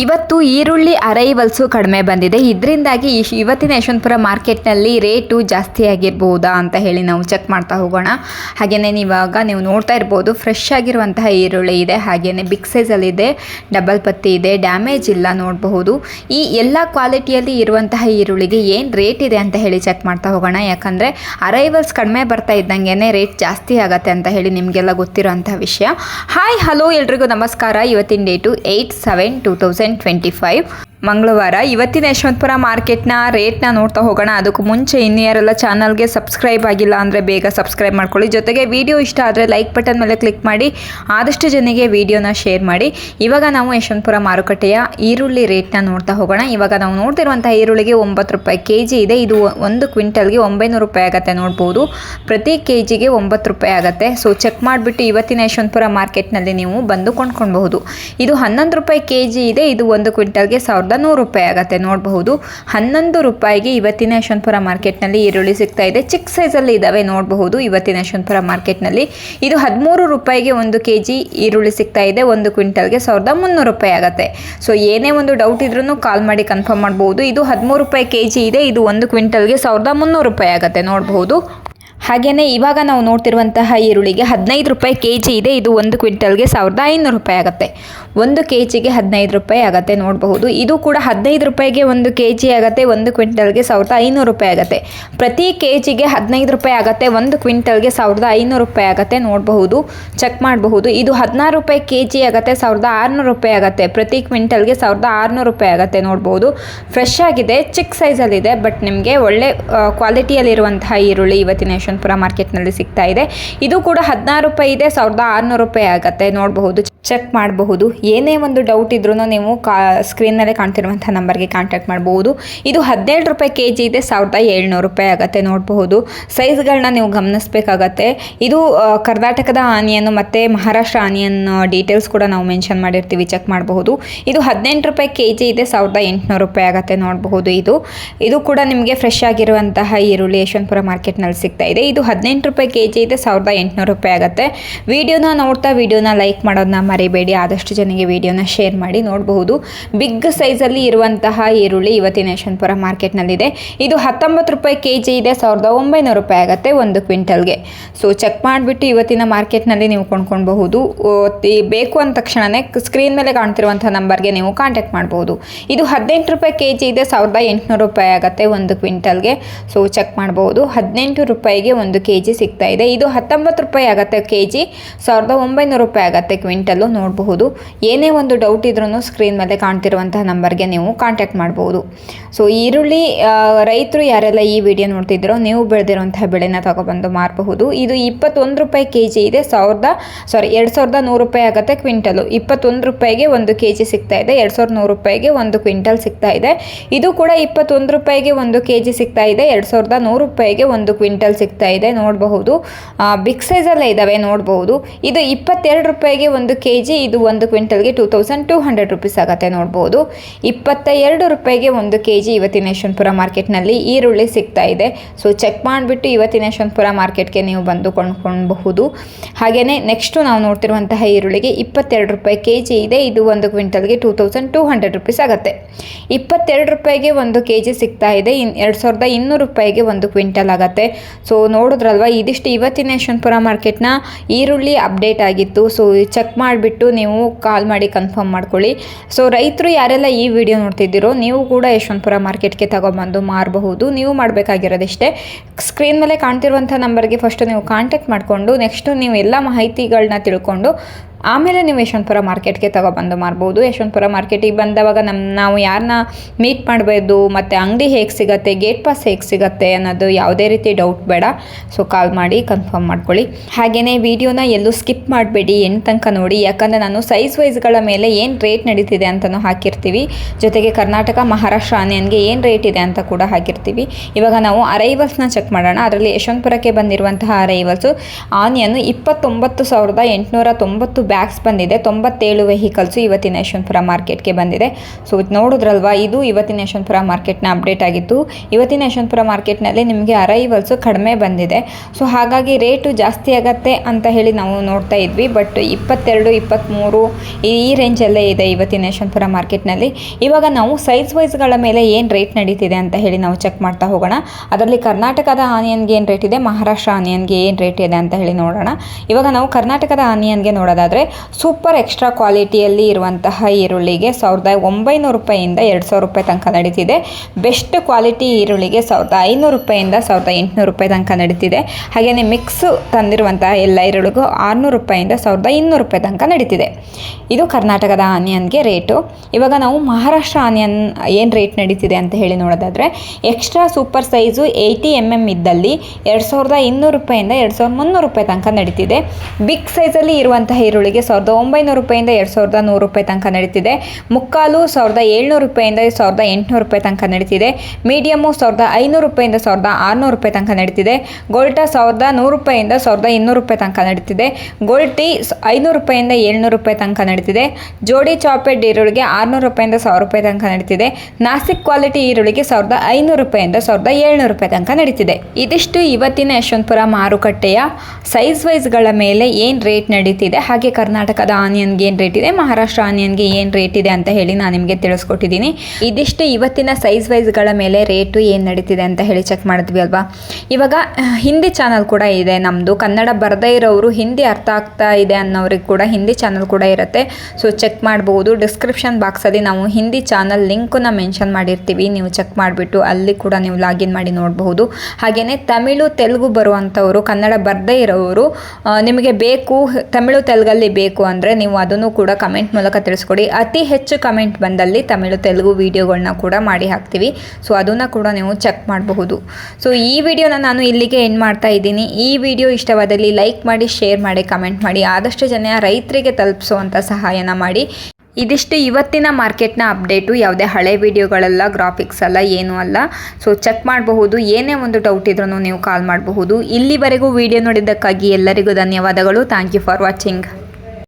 ಇವತ್ತು ಈರುಳ್ಳಿ ಅರೈವಲ್ಸು ಕಡಿಮೆ ಬಂದಿದೆ. ಇದರಿಂದಾಗಿ ಇವತ್ತಿನ ಯಶವಂತಪುರ ಮಾರ್ಕೆಟ್ನಲ್ಲಿ ರೇಟು ಜಾಸ್ತಿ ಆಗಿರ್ಬೋದಾ ಅಂತ ಹೇಳಿ ನಾವು ಚೆಕ್ ಮಾಡ್ತಾ ಹೋಗೋಣ. ಹಾಗೆಯೇ ಇವಾಗ ನೀವು ನೋಡ್ತಾ ಇರ್ಬೋದು ಫ್ರೆಶ್ ಆಗಿರುವಂತಹ ಈರುಳ್ಳಿ ಇದೆ. ಹಾಗೆಯೇ ಬಿಗ್ ಸೈಜಲ್ಲಿದೆ ಡಬಲ್ ಪತ್ತಿ ಇದೆ ಡ್ಯಾಮೇಜ್ ಇಲ್ಲ ನೋಡಬಹುದು. ಈ ಎಲ್ಲ ಕ್ವಾಲಿಟಿಯಲ್ಲಿ ಇರುವಂತಹ ಈರುಳ್ಳಿಗೆ ಏನು ರೇಟ್ ಇದೆ ಅಂತ ಹೇಳಿ ಚೆಕ್ ಮಾಡ್ತಾ ಹೋಗೋಣ. ಯಾಕಂದರೆ ಅರೈವಲ್ಸ್ ಕಡಿಮೆ ಬರ್ತಾ ಇದ್ದಂಗೆ ರೇಟ್ ಜಾಸ್ತಿ ಆಗತ್ತೆ ಅಂತ ಹೇಳಿ ನಿಮಗೆಲ್ಲ ಗೊತ್ತಿರೋಂಥ ವಿಷಯ. ಹಾಯ್ ಹಲೋ ಎಲ್ರಿಗೂ ನಮಸ್ಕಾರ. ಇವತ್ತಿನ date eight seven two thousand 2025 ಮಂಗಳವಾರ. ಇವತ್ತಿನ ಯಶವಂತಪುರ ಮಾರ್ಕೆಟ್ನ ರೇಟ್ನ ನೋಡ್ತಾ ಹೋಗೋಣ. ಅದಕ್ಕೂ ಮುಂಚೆ ಇನ್ನು ಯಾರೆಲ್ಲ ಚಾನಲ್ಗೆ ಸಬ್ಸ್ಕ್ರೈಬ್ ಆಗಿಲ್ಲ ಅಂದರೆ ಬೇಗ ಸಬ್ಸ್ಕ್ರೈಬ್ ಮಾಡ್ಕೊಳ್ಳಿ. ಜೊತೆಗೆ ವಿಡಿಯೋ ಇಷ್ಟ ಆದರೆ ಲೈಕ್ ಬಟನ್ ಮೇಲೆ ಕ್ಲಿಕ್ ಮಾಡಿ, ಆದಷ್ಟು ಜನರಿಗೆ ವಿಡಿಯೋನ ಶೇರ್ ಮಾಡಿ. ಇವಾಗ ನಾವು ಯಶವಂತಪುರ ಮಾರುಕಟ್ಟೆಯ ಈರುಳ್ಳಿ ರೇಟ್ನ ನೋಡ್ತಾ ಹೋಗೋಣ. ಇವಾಗ ನಾವು ನೋಡ್ತಿರುವಂಥ ಈರುಳ್ಳಿಗೆ ಒಂಬತ್ತು ರೂಪಾಯಿ ಕೆ ಜಿ ಇದೆ. ಇದು ಒಂದು ಕ್ವಿಂಟಲ್ಗೆ ಒಂಬೈನೂರು ರೂಪಾಯಿ ಆಗುತ್ತೆ ನೋಡ್ಬೋದು. ಪ್ರತಿ ಕೆ ಜಿಗೆ ಒಂಬತ್ತು ರೂಪಾಯಿ ಆಗುತ್ತೆ. ಸೊ ಚೆಕ್ ಮಾಡಿಬಿಟ್ಟು ಇವತ್ತಿನ ಯಶವಂತಪುರ ಮಾರ್ಕೆಟ್ನಲ್ಲಿ ನೀವು ಬಂದು ಕೊಂಡ್ಕೊಳ್ಬಹುದು. ಇದು ಹನ್ನೊಂದು ರೂಪಾಯಿ ಕೆ ಇದೆ. ಇದು ಒಂದು ಕ್ವಿಂಟಲ್ಗೆ ಸಾವಿರದ ನೂರು ರೂಪಾಯಿ ಆಗುತ್ತೆ, ನೋಡಬಹುದು. ಹನ್ನೊಂದು ರೂಪಾಯಿಗೆ ಇವತ್ತಿನ ಯಶವಂತಪುರ ಮಾರ್ಕೆಟ್ನಲ್ಲಿ ಈರುಳ್ಳಿ ಸಿಗ್ತಾ ಇದೆ. ಚಿಕ್ಕ ಸೈಜಲ್ಲಿ ಇದ್ದಾವೆ ನೋಡಬಹುದು ಇವತ್ತಿನ ಯಶವಂತಪುರ ಮಾರ್ಕೆಟ್ನಲ್ಲಿ. ಇದು ಹದಿಮೂರು ರೂಪಾಯಿಗೆ ಒಂದು ಕೆ ಜಿ ಈರುಳ್ಳಿ ಸಿಗ್ತಾ ಇದೆ. ಒಂದು ಕ್ವಿಂಟಲ್ಗೆ ಸಾವಿರದ ಮುನ್ನೂರು ರೂಪಾಯಿ ಆಗುತ್ತೆ. ಸೊ ಏನೇ ಒಂದು ಡೌಟ್ ಇದ್ರೂ ಕಾಲ್ ಮಾಡಿ ಕನ್ಫರ್ಮ್ ಮಾಡಬಹುದು. ಇದು ಹದಿಮೂರು ರೂಪಾಯಿ ಕೆ ಜಿ ಇದೆ. ಇದು ಒಂದು ಕ್ವಿಂಟಲ್ಗೆ ಸಾವಿರದ ಮುನ್ನೂರು ರೂಪಾಯಿ ಆಗುತ್ತೆ, ನೋಡಬಹುದು. ಹಾಗೆಯೇ ಇವಾಗ ನಾವು ನೋಡ್ತಿರುವಂತಹ ಈರುಳ್ಳಿಗೆ ಹದಿನೈದು ರೂಪಾಯಿ ಕೆ ಜಿ ಇದೆ. ಇದು ಒಂದು ಕ್ವಿಂಟಲ್ಗೆ ಸಾವಿರದ ಐನೂರು ರೂಪಾಯಿ ಆಗುತ್ತೆ. ಒಂದು ಕೆ ಜಿಗೆ ಹದಿನೈದು ರೂಪಾಯಿ ಆಗುತ್ತೆ, ನೋಡಬಹುದು. ಇದು ಕೂಡ ಹದಿನೈದು ರೂಪಾಯಿಗೆ ಒಂದು ಕೆ ಜಿ ಆಗುತ್ತೆ, ಒಂದು ಕ್ವಿಂಟಲ್ಗೆ ಸಾವಿರದ ಐನೂರು ರೂಪಾಯಿ ಆಗುತ್ತೆ. ಪ್ರತಿ ಕೆ ಜಿಗೆ ಹದಿನೈದು ರೂಪಾಯಿ ಆಗುತ್ತೆ, ಒಂದು ಕ್ವಿಂಟಲ್ಗೆ ಸಾವಿರದ ಐನೂರು ರೂಪಾಯಿ ಆಗುತ್ತೆ, ನೋಡಬಹುದು. ಚೆಕ್ ಮಾಡಬಹುದು. ಇದು ಹದಿನಾರು ರೂಪಾಯಿ ಕೆ ಜಿ ಆಗುತ್ತೆ, ಸಾವಿರದ ಆರುನೂರು ರೂಪಾಯಿ ಆಗುತ್ತೆ. ಪ್ರತಿ ಕ್ವಿಂಟಲ್ಗೆ ಸಾವಿರದ ಆರುನೂರು ರೂಪಾಯಿ ಆಗುತ್ತೆ, ನೋಡಬಹುದು. ಫ್ರೆಶ್ ಆಗಿದೆ ಚಿಕ್ಕ ಸೈಜಲ್ಲಿದೆ, ಬಟ್ ನಿಮಗೆ ಒಳ್ಳೆ ಕ್ವಾಲಿಟಿಯಲ್ಲಿರುವಂತಹ ಈರುಳ್ಳಿ ಇವತ್ತಿನ ಯಶವಂತಪುರ ಮಾರ್ಕೆಟ್ನಲ್ಲಿ ಸಿಗ್ತಾ ಇದೆ. ಇದು ಕೂಡ ಹದಿನಾರು ರೂಪಾಯಿ ಇದೆ, ಸಾವಿರದ ಆರುನೂರು ರೂಪಾಯಿ ಆಗುತ್ತೆ, ನೋಡಬಹುದು. ಚೆಕ್ ಮಾಡಬಹುದು. ಏನೇ ಒಂದು ಡೌಟ್ ಇದ್ರೂ ನೀವು ಕಾ ಸ್ಕ್ರೀನ್ನಲ್ಲೇ ಕಾಣ್ತಿರುವಂಥ ನಂಬರ್ಗೆ ಕಾಂಟ್ಯಾಕ್ಟ್ ಮಾಡಬಹುದು. ಇದು ಹದಿನೇಳು ರೂಪಾಯಿ ಕೆ ಜಿ ಇದೆ, ಸಾವಿರದ ಏಳ್ನೂರು ರೂಪಾಯಿ ಆಗುತ್ತೆ, ನೋಡಬಹುದು. ಸೈಜ್ಗಳನ್ನ ನೀವು ಗಮನಿಸಬೇಕಾಗತ್ತೆ. ಇದು ಕರ್ನಾಟಕದ ಆನಿಯನ್ನು ಮತ್ತು ಮಹಾರಾಷ್ಟ್ರ ಆನಿಯನ್ ಡೀಟೇಲ್ಸ್ ಕೂಡ ನಾವು ಮೆನ್ಷನ್ ಮಾಡಿರ್ತೀವಿ ಚೆಕ್ ಮಾಡಬಹುದು. ಇದು ಹದಿನೆಂಟು ರೂಪಾಯಿ ಕೆ ಜಿ ಇದೆ, ಸಾವಿರದ ಎಂಟುನೂರು ರೂಪಾಯಿ ಆಗುತ್ತೆ, ನೋಡಬಹುದು ಇದು. ಇದು ಕೂಡ ನಿಮಗೆ ಫ್ರೆಶ್ ಆಗಿರುವಂತಹ ಈರುಳ್ಳಿ ಯಶವಂತಪುರ ಮಾರ್ಕೆಟ್ನಲ್ಲಿ ಸಿಗ್ತಾ ಇದೆ. ಇದು ಹದಿನೆಂಟು ರೂಪಾಯಿ ಕೆ ಜಿ ಇದೆ, ಸಾವಿರದ ಎಂಟುನೂರು ರೂಪಾಯಿ ಆಗುತ್ತೆ. ವಿಡಿಯೋನ ನೋಡ್ತಾ, ವಿಡಿಯೋನ ಲೈಕ್ ಮಾಡೋದನ್ನ ಮರಿಬೇಡಿ, ಆದಷ್ಟು ಜನರಿಗೆ ವಿಡಿಯೋನ ಶೇರ್ ಮಾಡಿ ನೋಡಬಹುದು. ಬಿಗ್ ಸೈಜಲ್ಲಿ ಇರುವಂತಹ ಈರುಳ್ಳಿ ಇವತ್ತಿನ ಯಶವಂತಪುರ ಮಾರ್ಕೆಟ್ನಲ್ಲಿದೆ. ಇದು ಹತ್ತೊಂಬತ್ತು ರೂಪಾಯಿ ಕೆ ಜಿ ಇದೆ, ಸಾವಿರದ ಒಂಬೈನೂರು ರೂಪಾಯಿ ಆಗುತ್ತೆ ಒಂದು ಕ್ವಿಂಟಲ್ಗೆ. ಸೊ, ಚೆಕ್ ಮಾಡಿಬಿಟ್ಟು ಇವತ್ತಿನ ಮಾರ್ಕೆಟ್ನಲ್ಲಿ ನೀವು ಕೊಂಡ್ಕೊಳ್ಬಹುದು. ಬೇಕು ಅಂದ ತಕ್ಷಣವೇ ಸ್ಕ್ರೀನ್ ಮೇಲೆ ಕಾಣ್ತಿರುವಂಥ ನಂಬರ್ಗೆ ನೀವು ಕಾಂಟ್ಯಾಕ್ಟ್ ಮಾಡ್ಬೋದು ಇದು ಹದಿನೆಂಟು ರೂಪಾಯಿ ಕೆ ಜಿ ಇದೆ, ಸಾವಿರದ ಎಂಟುನೂರು ರೂಪಾಯಿ ಆಗುತ್ತೆ ಒಂದು ಕ್ವಿಂಟಲ್ಗೆ. ಸೊ, ಚೆಕ್ ಮಾಡ್ಬೋದು ಹದಿನೆಂಟು ರೂಪಾಯಿಗೆ ಒಂದು ಕೆ ಜಿ ಸಿಗ್ತಾ ಇದೆ. ಇದು ಹತ್ತೊಂಬತ್ತು ರೂಪಾಯಿ ಆಗುತ್ತೆ ಕೆ ಜಿ ಸಾವಿರದ ಒಂಬೈನೂರು ರೂಪಾಯಿ ಆಗುತ್ತೆ ಕ್ವಿಂಟಲ್ಲು. ನೋಡಬಹುದು. ಏನೇ ಒಂದು ಡೌಟ್ ಇದ್ರೂ ಸ್ಕ್ರೀನ್ ಮೇಲೆ ಕಾಣ್ತಿರುವಂತಹ ನಂಬರ್ಗೆ ನೀವು ಕಾಂಟ್ಯಾಕ್ಟ್ ಮಾಡಬಹುದು. ಸೊ ಈರುಳ್ಳಿ ರೈತರು ಯಾರೆಲ್ಲ ಈ ವಿಡಿಯೋ ನೋಡ್ತಿದ್ದೀರೋ ನೀವು ಬೆಳೆದಿರುವಂತಹ ಬೆಳೆನ ತಗೊಬಂದು ಮಾರಬಹುದು. ಇದು ಇಪ್ಪತ್ತೊಂದು ರೂಪಾಯಿ ಕೆ ಜಿ ಇದೆ. ಸಾವಿರದ ಸಾರಿ ಎರಡು ಸಾವಿರದ ನೂರು ರೂಪಾಯಿ ಆಗುತ್ತೆ ಕ್ವಿಂಟಲು. ಇಪ್ಪತ್ತೊಂದು ರೂಪಾಯಿಗೆ ಒಂದು ಕೆ ಜಿ ಸಿಗ್ತಾ ಇದೆ. ಎರಡು ಸಾವಿರದ ನೂರು ರೂಪಾಯಿಗೆ ಒಂದು ಕ್ವಿಂಟಲ್ ಸಿಗ್ತಾ ಇದೆ. ಇದು ಕೂಡ ಇಪ್ಪತ್ತೊಂದು ರೂಪಾಯಿಗೆ ಒಂದು ಕೆ ಜಿ ಸಿಗ್ತಾ ಇದೆ. ಎರಡು ಸಾವಿರದ ನೂರು ರೂಪಾಯಿಗೆ ಒಂದು ಕ್ವಿಂಟಲ್ ಸಿಗ್ತಾ ಇದೆ. ನೋಡಬಹುದು. ಬಿಗ್ ಸೈಜಲ್ಲೇ ಇದ್ದಾವೆ. ನೋಡಬಹುದು. ಇದು ಇಪ್ಪತ್ತೆರಡು ರೂಪಾಯಿಗೆ ಒಂದು ಕೆ ಜಿ ಇದು ಒಂದು ಕ್ವಿಂಟಲ್ಗೆ two thousand two hundred rupees ಆಗುತ್ತೆ ನೋಡ್ಬೋದು. ಇಪ್ಪತ್ತ ಎರಡು ರೂಪಾಯಿಗೆ ಒಂದು ಕೆ ಜಿ ಇವತ್ತಿನ ಯಶವಂತಪುರ ಮಾರ್ಕೆಟ್ನಲ್ಲಿ ಈರುಳ್ಳಿ ಸಿಗ್ತಾ ಇದೆ. ಸೊ ಚೆಕ್ ಮಾಡಿಬಿಟ್ಟು ಇವತ್ತಿನ ಯಶವಂತಪುರ ಮಾರ್ಕೆಟ್ಗೆ ನೀವು ಬಂದು ಕೊಂಡ್ಕೊಳ್ಬಹುದು. ಹಾಗೆಯೇ ನೆಕ್ಸ್ಟು ನಾವು ನೋಡ್ತಿರುವಂತಹ ಈರುಳ್ಳಿಗೆ ಇಪ್ಪತ್ತೆರಡು ರೂಪಾಯಿ ಕೆ ಜಿ ಇದೆ. ಇದು ಒಂದು ಕ್ವಿಂಟಲ್ಗೆ two thousand two hundred rupees ಆಗುತ್ತೆ. ಇಪ್ಪತ್ತೆರಡು ರೂಪಾಯಿಗೆ ಒಂದು ಕೆ ಜಿ ಸಿಗ್ತಾ ಇದೆ. ಇನ್ ಎರಡು ಸಾವಿರದ ಇನ್ನೂರು ರೂಪಾಯಿಗೆ ಒಂದು ಕ್ವಿಂಟಲ್ ಆಗುತ್ತೆ. ಸೊ ನೋಡಿದ್ರಲ್ವ, ಇದಿಷ್ಟು ಇವತ್ತಿನ ಯಶವಂತಪುರ ಮಾರ್ಕೆಟ್ನ ಈರುಳ್ಳಿ ಅಪ್ಡೇಟ್ ಆಗಿತ್ತು. ಸೊ ಚೆಕ್ ಮಾಡಿಬಿಟ್ಟು ನೀವು ಕಾಲ್ ಮಾಡಿ ಕನ್ಫರ್ಮ್ ಮಾಡ್ಕೊಳ್ಳಿ. ಸೊ ರೈತರು ಯಾರೆಲ್ಲ ಈ ವಿಡಿಯೋ ನೋಡ್ತಿದ್ದೀರೋ, ನೀವು ಕೂಡ ಯಶವಂತಪುರ ಮಾರ್ಕೆಟ್ಗೆ ತಗೊಂಬಂದು ಮಾರಬಹುದು. ನೀವು ಮಾಡಬೇಕಾಗಿರೋದಿಷ್ಟೇ. ಸ್ಕ್ರೀನ್ ಮೇಲೆ ಕಾಣ್ತಿರುವಂಥ ನಂಬರ್ಗೆ ಫಸ್ಟು ನೀವು ಕಾಂಟ್ಯಾಕ್ಟ್ ಮಾಡಿಕೊಂಡು ನೆಕ್ಸ್ಟು ನೀವು ಎಲ್ಲ ಮಾಹಿತಿಗಳನ್ನ ತಿಳ್ಕೊಂಡು ಆಮೇಲೆ ನೀವು ಯಶವಂತಪುರ ಮಾರ್ಕೆಟ್ಗೆ ತಗೊಬಂದು ಮಾರ್ಬೋದು. ಯಶವಂತಪುರ ಮಾರ್ಕೆಟಿಗೆ ಬಂದವಾಗ ನಮ್ಮ ನಾವು ಯಾರನ್ನ ಮೀಟ್ ಮಾಡಬೇಕು ಮತ್ತು ಅಂಗಡಿ ಹೇಗೆ ಸಿಗತ್ತೆ ಗೇಟ್ ಪಾಸ್ ಹೇಗೆ ಸಿಗತ್ತೆ ಅನ್ನೋದು ಯಾವುದೇ ರೀತಿ ಡೌಟ್ ಬೇಡ. ಸೊ ಕಾಲ್ ಮಾಡಿ ಕನ್ಫರ್ಮ್ ಮಾಡ್ಕೊಳ್ಳಿ. ಹಾಗೆಯೇ ವಿಡಿಯೋನ ಎಲ್ಲೂ ಸ್ಕಿಪ್ ಮಾಡಬೇಡಿ, ಎಂಟು ತನಕ ನೋಡಿ. ಯಾಕಂದರೆ ನಾನು ಸೈಜ್ ವೈಸ್ಗಳ ಮೇಲೆ ಏನು ರೇಟ್ ನಡೀತಿದೆ ಅಂತಲೂ ಹಾಕಿರ್ತೀವಿ. ಜೊತೆಗೆ ಕರ್ನಾಟಕ ಮಹಾರಾಷ್ಟ್ರ ಆನಿಯನ್ಗೆ ಏನು ರೇಟ್ ಇದೆ ಅಂತ ಕೂಡ ಹಾಕಿರ್ತೀವಿ. ಇವಾಗ ನಾವು ಅರೈವಲ್ಸ್ನ ಚೆಕ್ ಮಾಡೋಣ. ಅದರಲ್ಲಿ ಯಶವಂತಪುರಕ್ಕೆ ಬಂದಿರುವಂತಹ ಅರೈವಲ್ಸು ಆನಿಯನ್ ಇಪ್ಪತ್ತೊಂಬತ್ತು ಸಾವಿರದ ಎಂಟುನೂರ ತೊಂಬತ್ತು ಬ್ಯಾಗ್ಸ್ ಬಂದಿದೆ. ತೊಂಬತ್ತೇಳು ವೆಹಿಕಲ್ಸು ಇವತ್ತಿನ ಯಶವಂತಪುರ ಮಾರ್ಕೆಟ್ಗೆ ಬಂದಿದೆ. ಸೊ, ನೋಡಿದ್ರಲ್ವಾ, ಇದು ಇವತ್ತಿನ ಯಶವಂತಪುರ ಮಾರ್ಕೆಟ್ನ ಅಪ್ಡೇಟ್ ಆಗಿತ್ತು. ಇವತ್ತಿನ ಯಶವಂತಪುರ ಮಾರ್ಕೆಟ್ನಲ್ಲಿ ನಿಮಗೆ ಅರೈವಲ್ಸು ಕಡಿಮೆ ಬಂದಿದೆ. ಸೊ, ಹಾಗಾಗಿ ರೇಟು ಜಾಸ್ತಿ ಆಗತ್ತೆ ಅಂತ ಹೇಳಿ ನಾವು ನೋಡ್ತಾ ಇದ್ವಿ. ಬಟ್ ಇಪ್ಪತ್ತೆರಡು, ಇಪ್ಪತ್ತ್ಮೂರು ಈ ರೇಂಜಲ್ಲೇ ಇದೆ ಇವತ್ತಿನ ಯಶವಂತಪುರ ಮಾರ್ಕೆಟ್ನಲ್ಲಿ. ಇವಾಗ ನಾವು ಸೈಜ್ ವೈಸ್ಗಳ ಮೇಲೆ ಏನು ರೇಟ್ ನಡೀತಿದೆ ಅಂತ ಹೇಳಿ ನಾವು ಚೆಕ್ ಮಾಡ್ತಾ ಹೋಗೋಣ. ಅದರಲ್ಲಿ ಕರ್ನಾಟಕದ ಆನಿಯನ್ಗೆ ಏನು ರೇಟ್ ಇದೆ, ಮಹಾರಾಷ್ಟ್ರ ಆನಿಯನ್ಗೆ ಏನು ರೇಟ್ ಇದೆ ಅಂತ ಹೇಳಿ ನೋಡೋಣ. ಇವಾಗ ನಾವು ಕರ್ನಾಟಕದ ಆನಿಯನ್ಗೆ ನೋಡೋದಾದರೆ ಸೂಪರ್ ಎಕ್ಸ್ಟ್ರಾ ಕ್ವಾಲಿಟಿಯಲ್ಲಿ ಇರುವಂತಹ ಈರುಳ್ಳಿಗೆ ಸಾವಿರದ ಒಂಬೈನೂರು ರೂಪಾಯಿಯಿಂದ ಎರಡು ಸಾವಿರ ರೂಪಾಯಿ ತನಕ ನಡೀತಿದೆ. ಬೆಸ್ಟ್ ಕ್ವಾಲಿಟಿ ಈರುಳ್ಳಿಗೆ ಸಾವಿರದ ಐನೂರು ರೂಪಾಯಿಂದ ಸಾವಿರದ ಎಂಟುನೂರು ರೂಪಾಯಿ ತನಕ ನಡೀತಿದೆ. ಹಾಗೆಯೇ ಮಿಕ್ಸ್ ತಂದಿರುವಂತಹ ಎಲ್ಲ ಈರುಳ್ಳಿಗೂ ಆರುನೂರು ರೂಪಾಯಿಂದ ಸಾವಿರದ ಇನ್ನೂರು ರೂಪಾಯಿ ತನಕ ನಡೀತಿದೆ. ಇದು ಕರ್ನಾಟಕದ ಆನಿಯನ್ಗೆ ರೇಟು. ಇವಾಗ ನಾವು ಮಹಾರಾಷ್ಟ್ರ ಆನಿಯನ್ ಏನು ರೇಟ್ ನಡೀತಿದೆ ಅಂತ ಹೇಳಿ ನೋಡೋದಾದರೆ, extra super size eighty M M ಇದ್ದಲ್ಲಿ ಎರಡು ಸಾವಿರದ ಇನ್ನೂರು ರೂಪಾಯಿಂದ ಎರಡು ಸಾವಿರದ ಮುನ್ನೂರು ರೂಪಾಯಿ ತನಕ ನಡೀತಿದೆ. ಬಿಗ್ ಸೈಜಲ್ಲಿ ಇರುವಂತಹ ಈರುಳ್ಳಿಗೆ ಸಾವಿರದ ಒಂಬೈನೂರು ರೂಪಾಯಿಂದ ಎರಡು ಸಾವಿರದ ನೂರು ರೂಪಾಯಿ ತನಕ ನಡೀತಿದೆ. ಮುಕ್ಕಾಲು ಸಾವಿರದ ಏಳ್ನೂರು ರೂಪಾಯಿಂದ ಸಾವಿರದ ಎಂಟುನೂರು ರೂಪಾಯಿ ತನಕ ನಡೀತಿದೆ. ಮೀಡಿಯಮು ಸಾವಿರದ ಐನೂರು ರೂಪಾಯಿಂದ ಸಾವಿರದ ಆರುನೂರು ರೂಪಾಯಿ ತನಕ ನಡೀತಿದೆ. ಗೋಲ್ಟ ಸಾವಿರದ ನೂರು ರೂಪಾಯಿಂದ ಸಾವಿರದ ಇನ್ನೂರು ರೂಪಾಯಿ ತನಕ ನಡೀತಿದೆ. ಗೋಲ್ಟಿ ಐನೂರು ರೂಪಾಯಿಂದ ಏಳ್ನೂರು ರೂಪಾಯಿ ತನಕ ನಡೀತಿದೆ. ಜೋಡಿ ಚಾಪೆಡ್ ಈರುಳ್ಳಿಗೆ ಆರುನೂರು ರೂಪಾಯಿಂದ ಸಾವಿರ ರೂಪಾಯಿ ತನಕ ನಡೀತಿದೆ. ನಾಸಿಕ್ ಕ್ವಾಲಿಟಿ ಈರುಳ್ಳಿಗೆ ಸಾವಿರದ ಐನೂರು ರೂಪಾಯಿಂದ ಸಾವಿರದ ಏಳ್ನೂರು ರೂಪಾಯಿ ತನಕ ನಡೀತಿದೆ. ಇದಿಷ್ಟು ಇವತ್ತಿನ ಯಶವಂತಪುರ ಮಾರುಕಟ್ಟೆಯ ಸೈಜ್ ವೈಸ್ಗಳ ಮೇಲೆ ಏನು ರೇಟ್ ನಡೀತಿದೆ? ಹಾಗೆ ಕರ್ನಾಟಕದ ಆನಿಯನ್ಗೆ ಏನು ರೇಟ್ ಇದೆ, ಮಹಾರಾಷ್ಟ್ರ ಆನಿಯನ್ಗೆ ಏನು ರೇಟ್ ಇದೆ ಅಂತ ಹೇಳಿ ನಾನು ನಿಮಗೆ ತಿಳಿಸ್ಕೊಟ್ಟಿದ್ದೀನಿ. ಇದಿಷ್ಟು ಇವತ್ತಿನ ಸೈಜ್ ವೈಸ್ಗಳ ಮೇಲೆ ರೇಟು ಏನು ನಡೀತಿದೆ ಅಂತ ಹೇಳಿ ಚೆಕ್ ಮಾಡಿದ್ವಿ ಅಲ್ವಾ? ಇವಾಗ ಹಿಂದಿ ಚಾನಲ್ ಕೂಡ ಇದೆ ನಮ್ಮದು ಕನ್ನಡ ಬರದೇ ಇರೋರು ಹಿಂದಿ ಅರ್ಥ ಆಗ್ತಾ ಇದೆ ಅನ್ನೋರಿಗೆ ಕೂಡ ಹಿಂದಿ ಚಾನಲ್ ಕೂಡ ಇರುತ್ತೆ. ಸೊ ಚೆಕ್ ಮಾಡ್ಬೋದು. ಡಿಸ್ಕ್ರಿಪ್ಷನ್ ಬಾಕ್ಸಲ್ಲಿ ನಾವು ಹಿಂದಿ ಚಾನಲ್ ಲಿಂಕನ್ನು ಮೆನ್ಷನ್ ಮಾಡಿರ್ತೀವಿ. ನೀವು ಚೆಕ್ ಮಾಡಿಬಿಟ್ಟು ಅಲ್ಲಿ ಕೂಡ ನೀವು ಲಾಗಿನ್ ಮಾಡಿ ನೋಡಬಹುದು. ಹಾಗೆಯೇ ತಮಿಳು, ತೆಲುಗು ಬರುವಂಥವರು, ಕನ್ನಡ ಬರದೇ ಇರೋರು ನಿಮಗೆ ಬೇಕು, ತಮಿಳು, ತೆಲುಗಲ್ಲಿ ಬೇಕು ಅಂದರೆ ನೀವು ಅದನ್ನು ಕೂಡ ಕಮೆಂಟ್ ಮೂಲಕ ತಿಳಿಸ್ಕೊಡಿ. ಅತಿ ಹೆಚ್ಚು ಕಮೆಂಟ್ ಬಂದಲ್ಲಿ ತಮಿಳು ತೆಲುಗು ವೀಡಿಯೋಗಳನ್ನ ಕೂಡ ಮಾಡಿ ಹಾಕ್ತೀವಿ. ಸೊ ಅದನ್ನು ಕೂಡ ನೀವು ಚೆಕ್ ಮಾಡಬಹುದು. ಸೊ ಈ ವಿಡಿಯೋನ ನಾನು ಇಲ್ಲಿಗೆ ಎಂಡ್ ಮಾಡ್ತಾ ಇದ್ದೀನಿ. ಈ ವಿಡಿಯೋ ಇಷ್ಟವಾದಲ್ಲಿ ಲೈಕ್ ಮಾಡಿ ಶೇರ್ ಮಾಡಿ ಕಮೆಂಟ್ ಮಾಡಿ. ಆದಷ್ಟು ಜನ ರೈತರಿಗೆ ತಲುಪಿಸುವಂಥ ಸಹಾಯನ ಮಾಡಿ. ಇದಿಷ್ಟು ಇವತ್ತಿನ ಮಾರ್ಕೆಟ್ನ ಅಪ್ಡೇಟು. ಯಾವುದೇ ಹಳೆ ವಿಡಿಯೋಗಳೆಲ್ಲ ಗ್ರಾಫಿಕ್ಸ್ ಅಲ್ಲ ಏನೂ ಅಲ್ಲ. ಸೊ ಚೆಕ್ ಮಾಡಬಹುದು. ಏನೇ ಒಂದು ಡೌಟ್ ಇದ್ರೂ ನೀವು ಕಾಲ್ ಮಾಡಬಹುದು. ಇಲ್ಲಿವರೆಗೂ ವಿಡಿಯೋ ನೋಡಿದ್ದಕ್ಕಾಗಿ ಎಲ್ಲರಿಗೂ ಧನ್ಯವಾದಗಳು. Thank you for watching